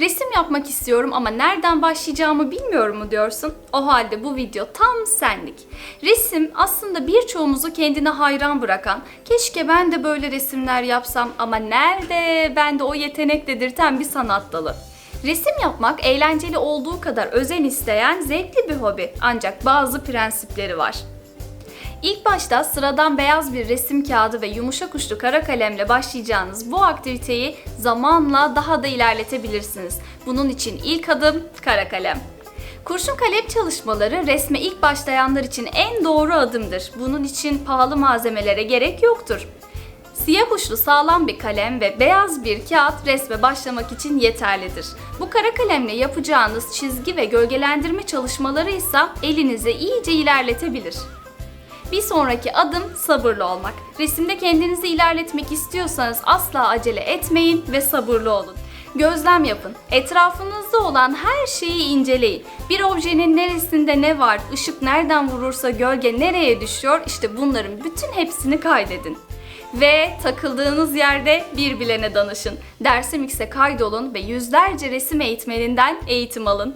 Resim yapmak istiyorum ama nereden başlayacağımı bilmiyorum mu diyorsun? O halde bu video tam senlik. Resim aslında birçoğumuzu kendine hayran bırakan, keşke ben de böyle resimler yapsam ama nerede bende o yetenek dedirten bir sanat dalı. Resim yapmak eğlenceli olduğu kadar özen isteyen zevkli bir hobi ancak bazı prensipleri var. İlk başta sıradan beyaz bir resim kağıdı ve yumuşak uçlu kara kalemle başlayacağınız bu aktiviteyi zamanla daha da ilerletebilirsiniz. Bunun için ilk adım kara kalem. Kurşun kalem çalışmaları resme ilk başlayanlar için en doğru adımdır. Bunun için pahalı malzemelere gerek yoktur. Siyah uçlu sağlam bir kalem ve beyaz bir kağıt resme başlamak için yeterlidir. Bu kara kalemle yapacağınız çizgi ve gölgelendirme çalışmaları ise elinizi iyice ilerletebilir. Bir sonraki adım sabırlı olmak. Resimde kendinizi ilerletmek istiyorsanız asla acele etmeyin ve sabırlı olun. Gözlem yapın. Etrafınızda olan her şeyi inceleyin. Bir objenin neresinde ne var, ışık nereden vurursa gölge nereye düşüyor, işte bunların bütün hepsini kaydedin. Ve takıldığınız yerde bir bilene danışın. Dersimix'e kaydolun ve yüzlerce resim eğitmeninden eğitim alın.